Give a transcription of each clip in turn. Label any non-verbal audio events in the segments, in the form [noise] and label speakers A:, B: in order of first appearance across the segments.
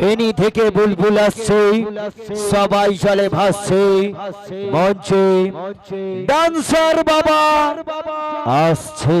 A: ফেনি থেকে বুলবুল আসছে। সবাই চলে ভাসছে। মঞ্চে ডান্সার বাবা আসছে।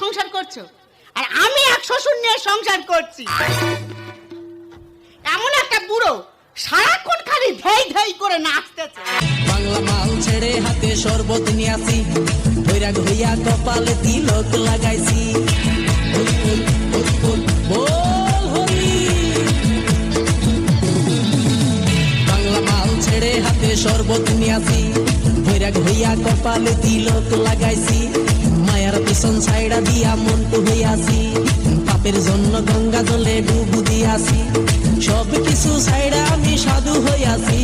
B: সংসার করছ? আর আমি এক শ্বশুর নিয়ে সংসার করছি। এমন একটা বুড়ো সারাক্ষণ খালি ধেই ধেই করে নাচতেছে।
C: বাংলা মাল ছেড়ে হাতে শরবত নিয়ে আসি। বৈরাগ হইয়া কপালে তিলক লাগাইছি। বল, মাল ছেড়ে হাতে শরবত নিয়ে আসি। বৈরাগ হইয়া কপালে তিলক লাগাইছি। মায়ার পিছন ছাইড়া দিয়া মন্টু হইয়াছি পাপের জন্য গঙ্গা জলে ডুবু দিয়াছি সব কিছু ছাইড়া আমি সাধু হইয়াছি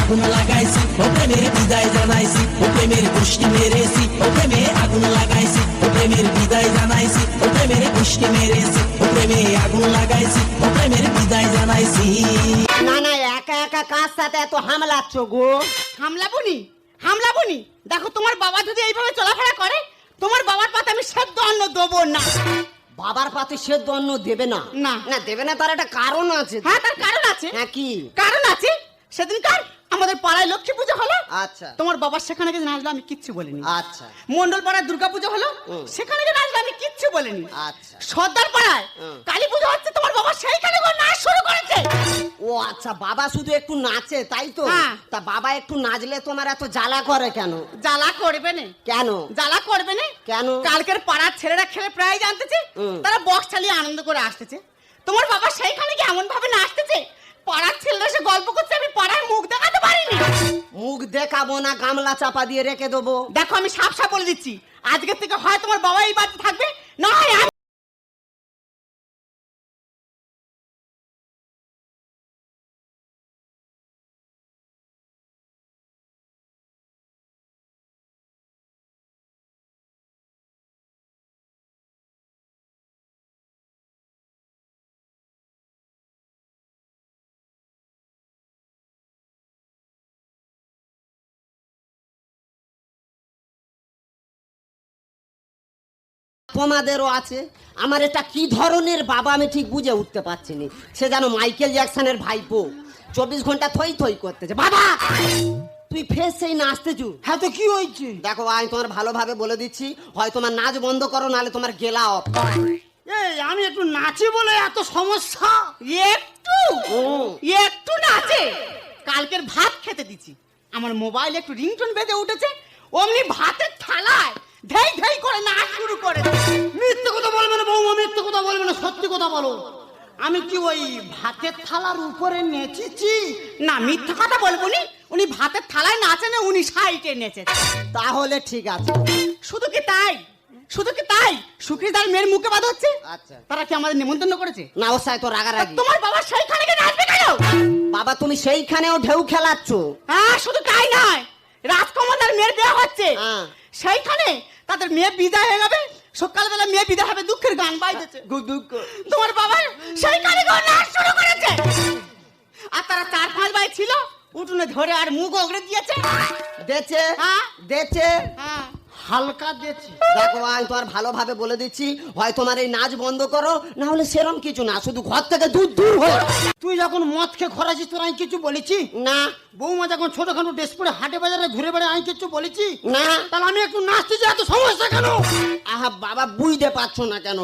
C: আগুন লাগাইছি ও প্রেমের বিদায় জানাইছি ও প্রেমের পুষ্টি মেরেছি ও প্রেমে আগুন লাগাইছি ও প্রেমের বিদায় জানাইছি ও প্রেমের পুষ্টি মেরেছি ও প্রেমে আগুন লাগাইছি ও প্রেমের বিদায় জানাইছি।
D: না না একা একা কার সাথে এত হামলাচ্ছ গো?
B: হামলা বুনি হামলা বনি? দেখো তোমার বাবা যদি এইভাবে চলাফেরা করে তোমার বাবার পাতে আমি সেদ্ধ অন্ন দেবো না।
D: বাবার পাতে সেদ্ধ অন্ন দেবে না?
B: না।
D: না দেবে না তার একটা কারণ আছে।
B: হ্যাঁ তার কারণ আছে।
D: হ্যাঁ কি?
B: কারণ আছে সেদিনকার আমাদের পাড়ায় লক্ষ্মী পুজো হলো।
D: আচ্ছা।
B: তোমার বাবার সেখানে গিয়ে নাচলো আমি কিচ্ছু বলিনি।
D: আচ্ছা।
B: মন্ডল পাড়ায় দুর্গা পুজো হলো সেখানে গিয়ে নাচলো আমি কিচ্ছু বলিনি।
D: আচ্ছা।
B: সর্দার পাড়ায় কালী পুজো হচ্ছে তোমার বাবা সেইখানে গিয়ে নাচ শুরু করেছে।
D: ও আচ্ছা বাবা শুধু একটু নাচে তাই তো?
B: হ্যাঁ।
D: তা বাবা একটু নাচলে তোমার এত জ্বালা করে কেন?
B: জ্বালা করবে না।
D: কেন?
B: জ্বালা করবে না।
D: কেন?
B: কালকের পাড়ার ছেলেরা খেলে প্রায় জানতেছে তারা বক্স চালিয়ে আনন্দ করে আসতেছে। তোমার বাবা সেইখানে কি এমন ভাবে নাচতেছে পাড়ার ছেলেরা সে গল্প
D: দেখাবো না, গামলা চাপা দিয়ে রেখে দেবো।
B: দেখো, আমি সাপ সাপ বলে দিচ্ছি। আজকের থেকে হয় তোমার বাবাই বাড়িতে থাকবে, না হয়
D: তোমাদেরও আছে। আমার এটা কি ধরনের বাবা আমি ঠিক বুঝে উঠতে পারছি নি সে যেন মাইকেল জ্যাকসনের ভাইপো। চব্বিশ ঘণ্টা থই থই করতেছে। বাবা! তুই ফের সেই নাচতেছু
B: হ্যাঁ তো কি হয়েছে?
D: দেখো আমি তোমার ভালোভাবে বলে দিচ্ছি। হয় তোমার নাচ বন্ধ করো নাহলে তোমার গেলা অফ।
B: এই আমি একটু নাচি বলে এত সমস্যা? একটু। একটু নাচে। কালকের ভাত খেতে দিছি আমার মোবাইলে একটু রিংটোন বেজে উঠেছে। অমনি ভাতের থালায় ধেই ধেই করে নাচ শুরু করে।
E: মিথ্যে কথা বলবে না বৌমা মিথ্যে কথা বলবে না সত্যি কথা বলো। আমি কি ওই ভাতের থালার উপরে নেচেছি?
B: না মিথ্যা কথা বলব নি। উনি ভাতের থালায় নাচে না উনি সাইটে নেচে
D: তাহলে ঠিক আছে।
B: শুধু কি তাই? শুধু কি তাই? সুখী তার মেয়ের মুখে বাদ হচ্ছে?
D: আচ্ছা।
B: তারা কি আমাদের নিমন্ত্রণ করেছে?
D: না ও সাই তো রাগারাগি।
B: তোমার বাবা সেইখানে গিয়ে নাচবে কেন?
D: বাবা তুমি সেইখানেও ঢেউ খেলাচ্ছ।
B: হ্যাঁ শুধু তাই নয়। রাজকুমার মেয়ের বিয়ে হচ্ছে।
D: হ্যাঁ।
B: সেইখানে তাদের মেয়ে বিদায় হয়ে যাবে। সকালবেলা মেয়ে বিদায় হবে দুঃখের গান বাইতেছে তোমার বাবা সেইখানে গান নাচ শুরু করেছে। আর তারা চার পাঁচ ভাই ছিল উঠোনে ধরে আর মুখ ওগড়ে দিয়েছে।
D: দেছে
B: হ্যাঁ।
D: দেছে
B: হ্যাঁ।
E: হালকা দিয়েছি।
D: দেখো আমি তোমার ভালোভাবে বলে দিচ্ছি হয় তোমার এই নাচ বন্ধ করো না হলে সেরম কিছু না শুধু ঘর থেকে দূর দূর হয়ে
E: তুই যখন মদ খেয়ে খরাছিস তোর আমি কিছু বলেছি?
D: না।
E: বৌমা যখন ছোটখাটো ড্রেস পরে হাটে বাজারে ঘুরে বেড়ে আমি কিছু বলেছি?
D: না।
E: তাহলে আমি একটু নাচতে যাই এত সমস্যা কেন?
D: আহা বাবা বুঝতে পারছ না কেন?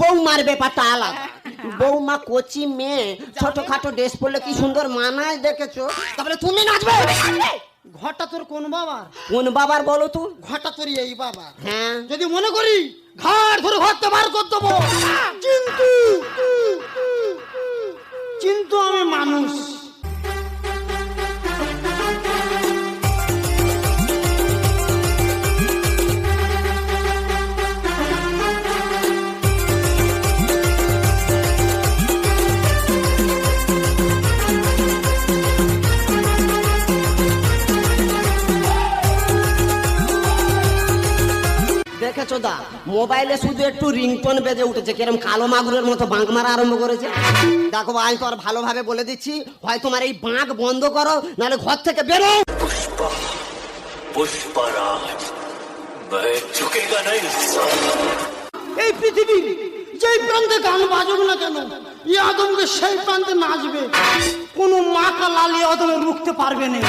D: বৌমার ব্যাপারটা আলাদা। বৌমা কচি মেয়ে ছোটখাটো ড্রেস পরলে কি সুন্দর মানায় দেখেছ? তাহলে তুমি নাচবে?
E: ঘরটা তোর কোন বাবার?
D: কোন বাবার বলো তো?
E: ঘরটা তোর এই বাবা
D: হ্যাঁ।
E: যদি মনে করি ঘাট ধরে ঘরটা বার করে দেবো। কিন্তু কিন্তু আমি মানুষ।
D: নাচোদা মোবাইলে শুধু একটু রিংটোন বেজে উঠেছে কিরম কালো মাগুরের মতো বাঁক মারা আরম্ভ করেছে। দেখো তো তোর ভালোভাবে বলে দিচ্ছি হয় তোমার এই বাঁক বন্ধ করো নাহলে ঘর থেকে বেরো।
E: এই যেই প্রান্তে গান বাজুক না কেন ইয়াদমকে সেই প্রান্তে নাচবে। কোনো মাকা লালি আদমে রুখতে পারবে না।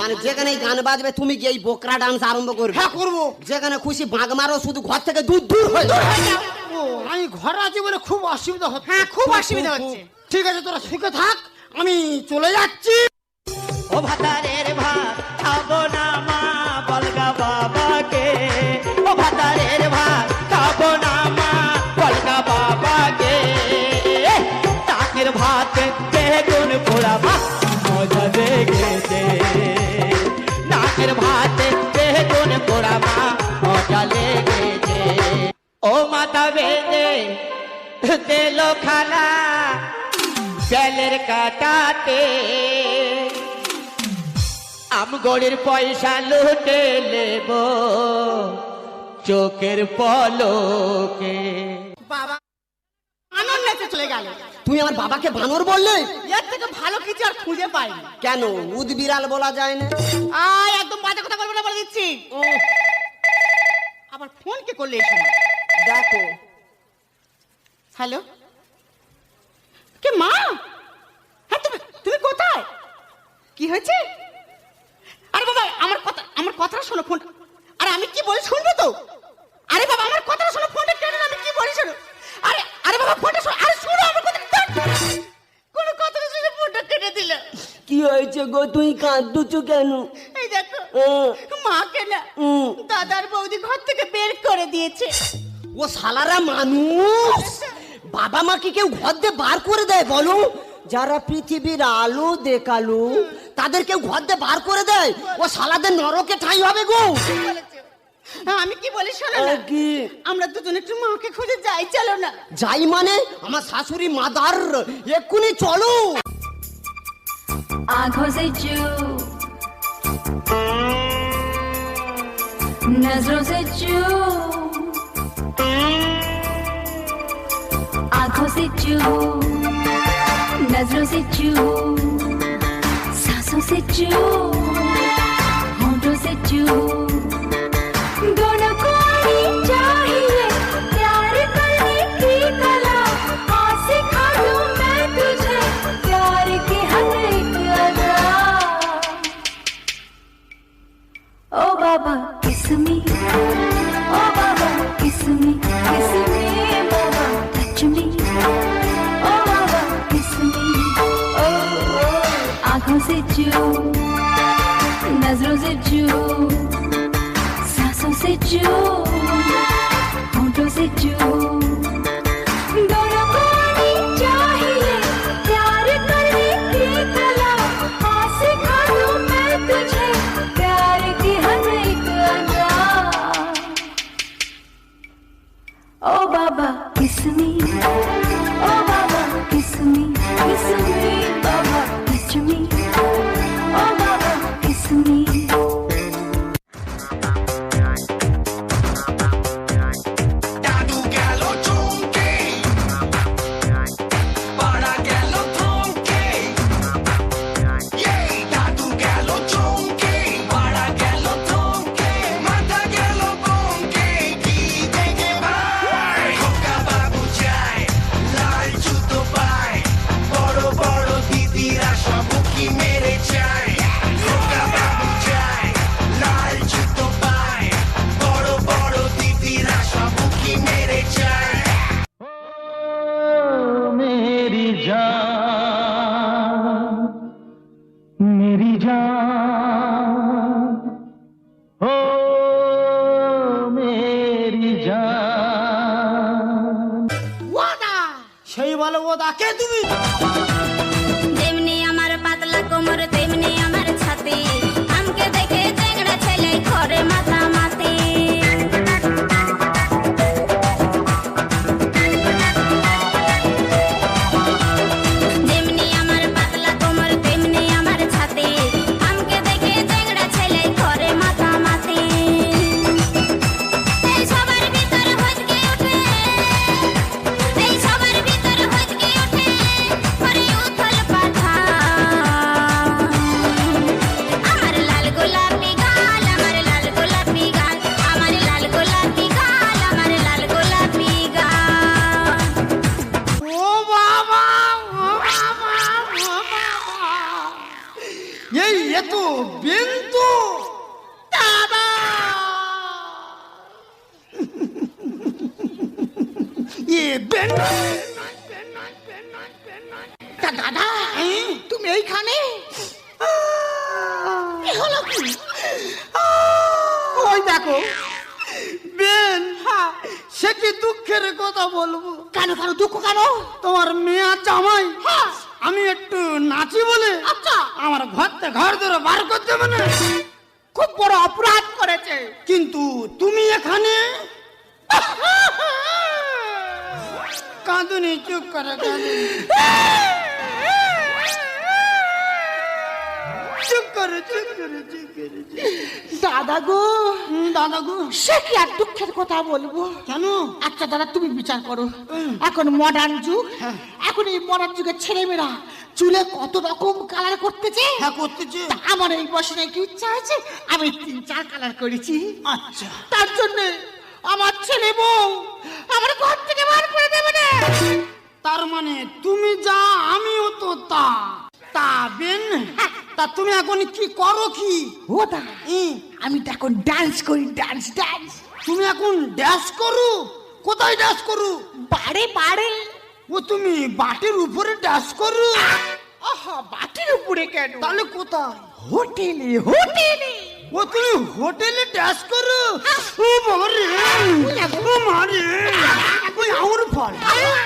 D: মানে যেখানে গান বাজবে তুমি গিয়ে বোকরা ডান্স আরম্ভ করবে।
E: হ্যাঁ করব।
D: যেখানে খুশি বাঁক মারো শুধু ঘর থেকে দূর দূর হয়ে
E: ও আমি ঘর আছি বলে খুব অসুবিধা হচ্ছে।
B: হ্যাঁ, খুব অসুবিধা হচ্ছে।
E: ঠিক আছে তোরা সুখে থাক আমি চলে যাচ্ছি।
F: ও ভাত খানা বেলের কাটাতে। আমগড়ের পয়সা লুটে নেব চোখের পলকে।
B: বাবা আনন্দ নেচে চলে গেল।
D: তুমি আমার বাবাকে বানর বললে?
B: এর থেকে ভালো কিছু আর খুঁজে পাইনি।
D: কেন? উদবিড়াল বলা যায় না।
B: আয় একদম বাজে কথা বলব না বলে দিচ্ছি। আবার ফোন কে করলে এই সময়?
D: দেখো।
B: হ্যালো? কে মা? হ্যাঁ তুমি তুমি কোথায়? কি হয়েছে? আরে বাবা আমার কথা আমার কথাটা শোনো ফোন। আরে আমি কি বলি শুনবে তো? আরে বাবা আমার কথাটা শোনো ফোনটা কেন আমি কি বলি শোনো? আরে আরে বাবা ফোনটা শোনো আরে শোনো আমার কথা কোন কথাটা শুনে ফোনটা কেটে দিল।
D: কি হয়েছে গো তুই কাঁদুচু কেন?
B: এই দেখো
D: ও,
B: মাকে না। দাদার বৌদি ঘর থেকে বের করে দিয়েছে।
D: ও সালারা মানুষ! বাবা মা কি কেউ ঘর দিয়ে বার করে দেয় বলো যারা পৃথিবীর আলো দেখালো তাদের কেউ ঘর দিয়ে বার করে দেয় ও সালাদের নরকে ঠাই হবে গো
B: বলেছে। হ্যাঁ, আমি কি বলি শোনো না
D: আহ, কি?
B: আমরা দুজন একটু মাকে খুঁজে যাই চলো না
D: যাই মানে আমার শাশুড়ি মাদার এক্ষুনি চলো
G: आंखों से चू नजरों से चू से चू नजरों से चू सांसों से चू होंठों से चू
E: তুমি
H: যেমনি
E: বিন্দু দাদা। এ বেন্দু
I: তা দাদা তুমি এইখানে? কি হলো কি?
E: ওই দেখো বেন সে কি দুঃখের কথা বলব?
I: কেন কেন দুঃখ কেন?
E: তোমার মেয়া জামাই আমি একটু নাচি বলে
I: আচ্ছা।
E: আমার ঘরতে ঘর ধরে বার করতে মানে?
I: খুব বড় অপরাধ করেছে।
E: কিন্তু তুমি এখানে? [laughs] কাঁদুনি চুপ করে কাঁদুনি। [laughs] চুপ করে চুপ করে চুপ করে।
I: দাদা গো।
E: দাদা গো।
I: সে কি আর দুঃখের কথা বলব?
E: কেন?
I: আচ্ছা দাদা তুমি বিচার করো। এখন মডার্ন যুগ। এখন এই মডার্ন যুগের ছেলেমেয়েরা চুলে কত রকম কালার করতেছে?
E: হ্যাঁ করতেছে।
I: আমার এই বয়সে একটু ইচ্ছা আছে আমি তিন চার কালার করেছি।
E: আচ্ছা।
I: তার জন্য আমার ছেলে বউ
E: তা তুমি এখন কি করো কি?
I: ও দা আমি তো এখন ডান্স করি ডান্স ডান্স
E: তুমি এখন ড্যাশ করো? কোথায় ড্যাশ করো?
I: বাড়ে বাড়ে।
E: ও তুমি বাটির উপরে ড্যাশ করো?
I: আহা বাটির উপরে কেন?
E: তাহলে কোথায়?
I: হোটেলে হোটেলে।
E: ও তুমি হোটেলে ড্যাশ করো? ও মারে ও মারে। ওই আউর ফল।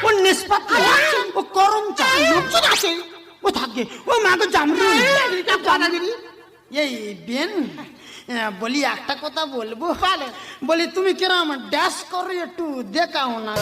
E: ও নেসপাতি। ও করম চা লোকজন আছে ও থাকে ও মা মাকে জামরু এই বেন বলি একটা কথা বলব বলি তুমি কিরম ড্যাশ করো একটু দেখাও না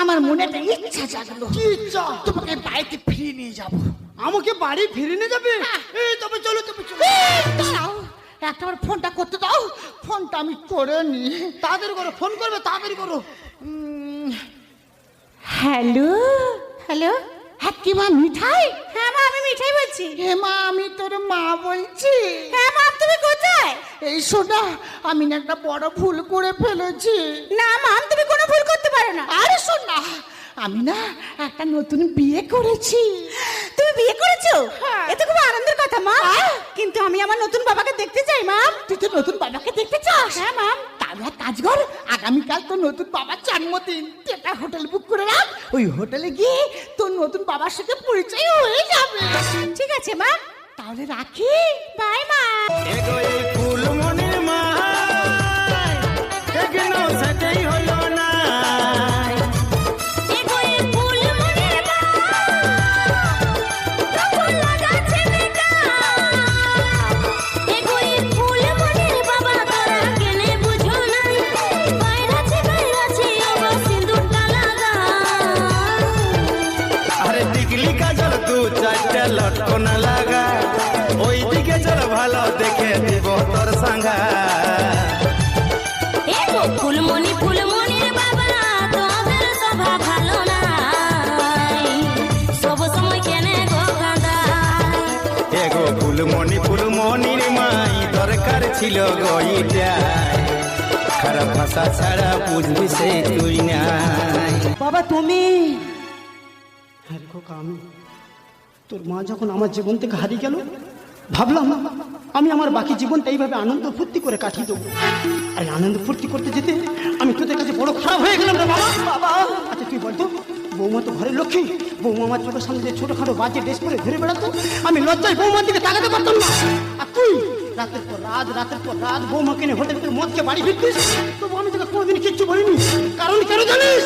I: আমার মনে একটা ইচ্ছা জাগলো।
E: কি ইচ্ছা?
I: তোমাকে বাড়িতে ফিরিয়ে নিয়ে যাব।
E: আমাকে বাড়ি ফিরে নিয়ে যাবে? এই তবে চলো তবে চলো।
I: দাঁড়াও। একটা বার ফোনটা করতে দাও। ফোনটা আমি করে নি।
E: তাড়াতাড়ি করো ফোন করবে তাড়াতাড়ি করো।
I: হ্যালো? হ্যালো? হ্যাঁ কি মা মিঠাই? হ্যাঁ মা আমি মিঠাই বলছি। হ্যাঁ মা আমি তোর মা বলছি। হ্যাঁ মা তুমি কোথায়? এই শোনা আমি না একটা বড় ভুল করে ফেলেছি। না মা তুমি কোনো ভুল করতে পারো না। আরে শোন না আমি না একটা নতুন বিয়ে করেছি। তুমি বিয়ে করেছ? এতে খুব আনন্দের কথা মা। কিন্তু আমি আমার নতুন বাবাকে দেখতে চাই মা। তুই তো নতুন বাবাকে দেখতে চাস? হ্যাঁ মা।
E: তাহলে এক কাজ কর আগামীকাল তোর নতুন বাবার জন্মদিন। তুই একটা হোটেল বুক করে রাখ ওই হোটেলে গিয়ে তোর নতুন বাবার সাথে পরিচয় হয়ে যাবে।
J: ঠিক আছে মা।
E: তাহলে রাখি।
J: বাই মা।
K: ছিল গইটা খারাপ ভাষা ছাড়া বুঝবি সে তুই নাই।
E: বাবা তুমি? হ্যাঁ খোকা আমি তোর মা যখন আমার জীবন থেকে হারিয়ে গেল ভাবলাম আমি আমার বাকি জীবনটা এইভাবে আনন্দ ফুর্তি করে কাটিয়ে দেবো। আর আনন্দ ফুর্তি করতে যেতে আমি তোদের কাছে বড় খারাপ হয়ে গেলাম রে বাবা। বাবা। আচ্ছা তুই বলতো বৌমা তো ঘরের লক্ষ্মী। বৌমা আমার চোখের সামনে যে ছোটখাটো বাজে ড্রেস পরে ঘুরে বেড়াতো আমি লজ্জায় বৌমার দিকে তাকাতে পারতাম না। আর তুই? রাতের পর রাত রাতের পর রাত বৌমা কিনে হোটেল থেকে মদকে বাড়ি ফিরতিস? তবু আমি তোকে কোনোদিন কিচ্ছু বলিনি। কারণ কেন জানিস?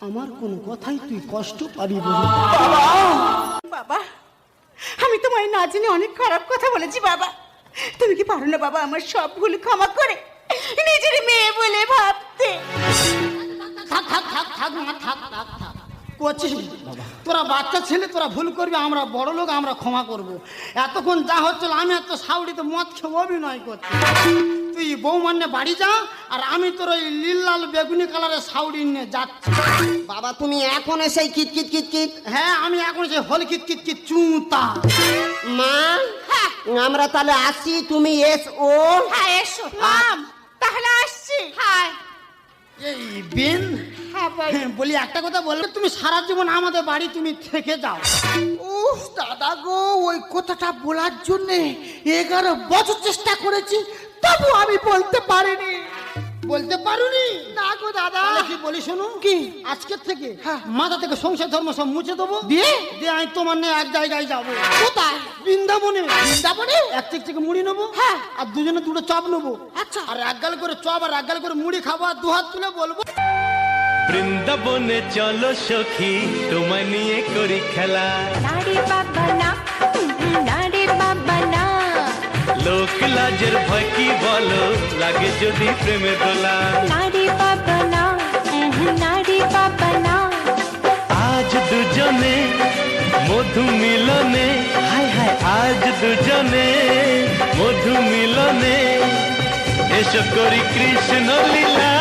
E: আমার কোন কথাই তুই কষ্ট পাবি বলি
B: বাবা আমি তোমায় না জেনে অনেক খারাপ কথা বলেছি বাবা। তুমি কি পারো না বাবা আমার সব ভুল ক্ষমা করে নিজের মেয়ে বলে ভাবতে?
E: থাক থাক থাক থাক মা থাক থাক থাক। করছিস? তোরা বাচ্চা ছেলে তোরা ভুল করবি আমরা বড় লোক আমরা ক্ষমা করব। এতক্ষণ যা হচ্ছিল আমি এত সাউডিতে মদ খেয়ে অভিনয় করছি। তুই বৌমান্যে বাড়ি যা আর আমি তোর ওই নীল লাল বেগুনি কালারের সাউডি নিয়ে যাচ্ছি।
D: বাবা তুমি এখন এসে কিট কিট কিট কিট
E: হ্যাঁ আমি এখন সেই হল কিট কিট কিট চুতা।
D: মা? আমরা তাহলে আসি তুমি এস। ও
B: হ্যাঁ এসো। বল।
E: হ্যাঁ, বলি একটা কথা বললে তুমি সারা জীবন আমাদের বাড়ি তুমি থেকে যাও
I: উফ দাদা গো ওই কথাটা বলার জন্যে এগারো বছর চেষ্টা করেছি তবু আমি বলতে পারিনি
E: বলতে পারুনি
I: না গো দাদা
E: কি বলি শোনো
I: কি?
E: আজকের থেকে
I: হ্যাঁ।
E: মাথা থেকে সংসার ধর্ম সব মুছে দেবো
I: দিয়ে?
E: দিয়ে আমি তোমার নিয়ে এক জায়গায় যাব
I: কোথায়
E: বৃন্দাবনে
I: বৃন্দাবনে?
E: এক থেকে থেকে মুড়ি নেব
I: হ্যাঁ।
E: আর দুজনে দুটো চপ নেব
I: আচ্ছা।
E: আর এক গাল করে চপ আর এক গাল করে মুড়ি খাব আর দু হাত তুলে বলব
K: বৃন্দাবনে চলো সখী তোমায় নিয়ে করি খেলা। লোক লাজের ভয় কি বলো লাগে যদি প্রেমে দোলা।
J: নারী বাবা না নারী বাবা না।
K: আজ দুজনে মধু মিলনে হায় হায় আজ দুজনে মধু মিলনে। এসো করি কৃষ্ণ লীলা।